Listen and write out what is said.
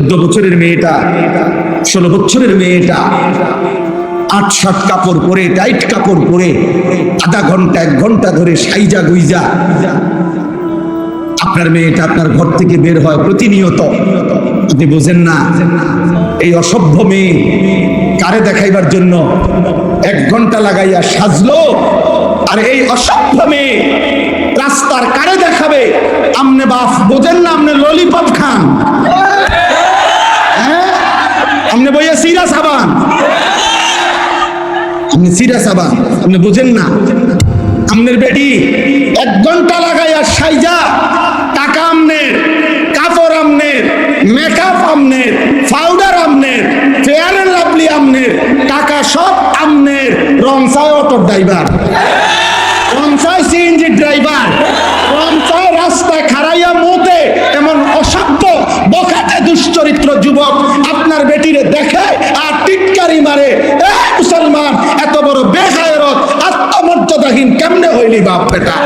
চোদ্দ বছরের মেয়েটা, ষোলো বছরের মেয়েটা, আট, সাত কাপড় পরে, টাইট কাপড় পরে, আধা ঘণ্টা, এক ঘণ্টা ধরে সাইজা গুইজা। আপনার মেয়েটা আপনার ঘর থেকে বের হয় প্রতিনিয়ত। আপনি বোঝেন না, এই অসভ্য মেয়ে কারে দেখাইবার জন্য এক ঘণ্টা লাগাইয়া সাজলো? আর এই অসভ্য মেয়ে রাস্তার কারে দেখাবে? আমনে বাপ বোঝেন না, আমনে ললিপপ আমনে বইয়া সিরা সাবান। আপনি সিরিয়াস সাবান, আপনি বুঝেন না। আমনের বেটি এক ঘণ্টা লাগাইয়া সাইজা, টাকা আমনের কাপড় আমনের মেকআপ আমনের পাউডার আমনের ফেয়ার এন্ড লাভলি আমনের টাকা সব আমনের রংসায় অটো ড্রাইভার রংসায় সিএনজি ড্রাইভার রংসায় রাস্তায় আপনার বেটিরে দেখে আর টিটকারি মারে। মুসলমান, এত বড় বেহায়রত, আত্মমর্যাদাহীন কেমনে হইলি বাপ বেটা?